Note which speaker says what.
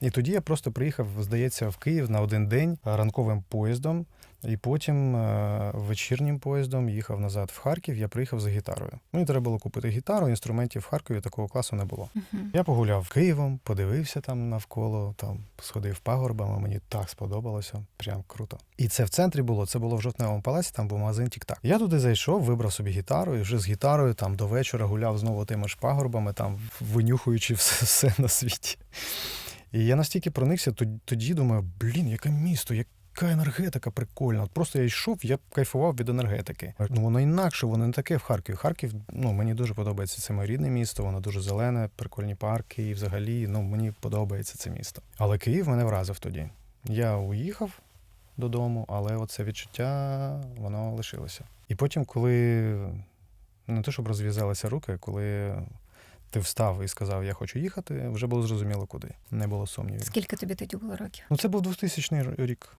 Speaker 1: І тоді я просто приїхав, здається, в Київ на один день ранковим поїздом, і потім е, вечірнім поїздом їхав назад в Харків. Я приїхав за гітарою. Мені треба було купити гітару, інструментів в Харкові такого класу не було.
Speaker 2: Мгм.
Speaker 1: Я погуляв Києвом, подивився там навколо, там сходив пагорбами. Мені так сподобалося. Прям круто. І це в центрі було. Це було в жовтневому палаці, там був магазин Тік-Так. Я туди зайшов, вибрав собі гітару, і вже з гітарою там до вечора гуляв знову тими ж пагорбами, там винюхуючи все, все на світі. І я настільки проникся, тоді, думаю, блін, яке місто, яка енергетика прикольна. От просто я йшов, я кайфував від енергетики. Ну воно інакше, воно не таке в Харкові. Харків, ну мені дуже подобається. Це моє рідне місто, воно дуже зелене, прикольні парки, і взагалі ну мені подобається це місто. Але Київ мене вразив тоді. Я уїхав додому, але оце відчуття воно лишилося. І потім, коли не те, щоб розв'язалися руки, коли ти встав і сказав, я хочу їхати, вже було зрозуміло куди. Не було сумнівів.
Speaker 2: Скільки тобі тоді було років?
Speaker 1: Ну, це був 2000 рік.